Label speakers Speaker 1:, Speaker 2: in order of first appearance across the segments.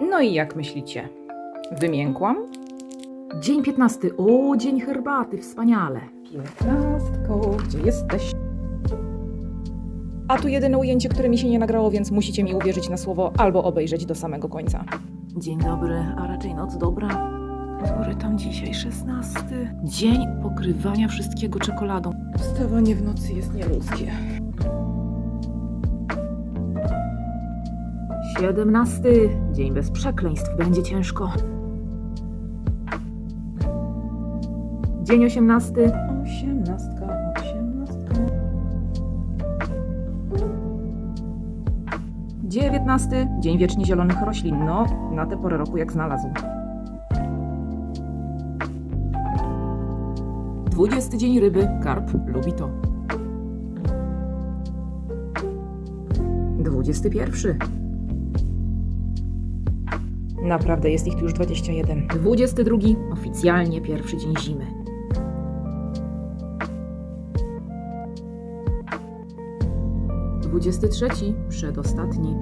Speaker 1: No i jak myślicie? Wymiękłam?
Speaker 2: Dzień 15. O, dzień herbaty, wspaniale.
Speaker 1: Piętnastko, gdzie jesteś? A tu jedyne ujęcie, które mi się nie nagrało, więc musicie mi uwierzyć na słowo albo obejrzeć do samego końca.
Speaker 2: Dzień dobry, a raczej noc dobra. Który tam dzisiaj 16? Dzień pokrywania wszystkiego czekoladą.
Speaker 1: Wstawanie w nocy jest nieludzkie.
Speaker 2: 17. Dzień bez przekleństw, będzie ciężko. Dzień 18.
Speaker 1: Osiemnastka, osiemnastka.
Speaker 2: 19. Dzień wiecznie zielonych roślin. No, na tę porę roku jak znalazł. 20 dzień ryby. Karp lubi to. 21.
Speaker 1: Naprawdę jest ich tu już 21.
Speaker 2: 22. Oficjalnie pierwszy dzień zimy. Dwudziesty trzeci, przedostatni.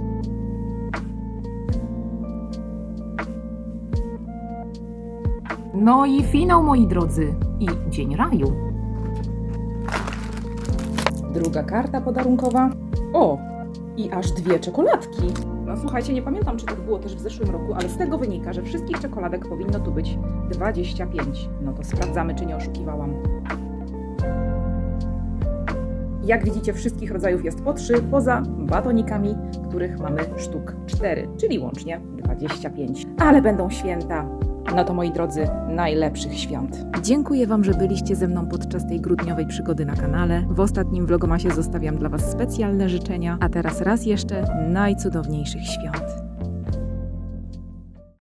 Speaker 2: No i finał, moi drodzy, i dzień raju.
Speaker 1: Druga karta podarunkowa. O! I aż dwie czekoladki. No słuchajcie, nie pamiętam, czy tak było też w zeszłym roku, ale z tego wynika, że wszystkich czekoladek powinno tu być 25. No to sprawdzamy, czy nie oszukiwałam. Jak widzicie, wszystkich rodzajów jest po 3, poza batonikami, których mamy sztuk 4, czyli łącznie 25. Ale będą święta. No to moi drodzy, najlepszych świąt. Dziękuję Wam, że byliście ze mną podczas tej grudniowej przygody na kanale. W ostatnim vlogomasie zostawiam dla Was specjalne życzenia, a teraz raz jeszcze najcudowniejszych świąt.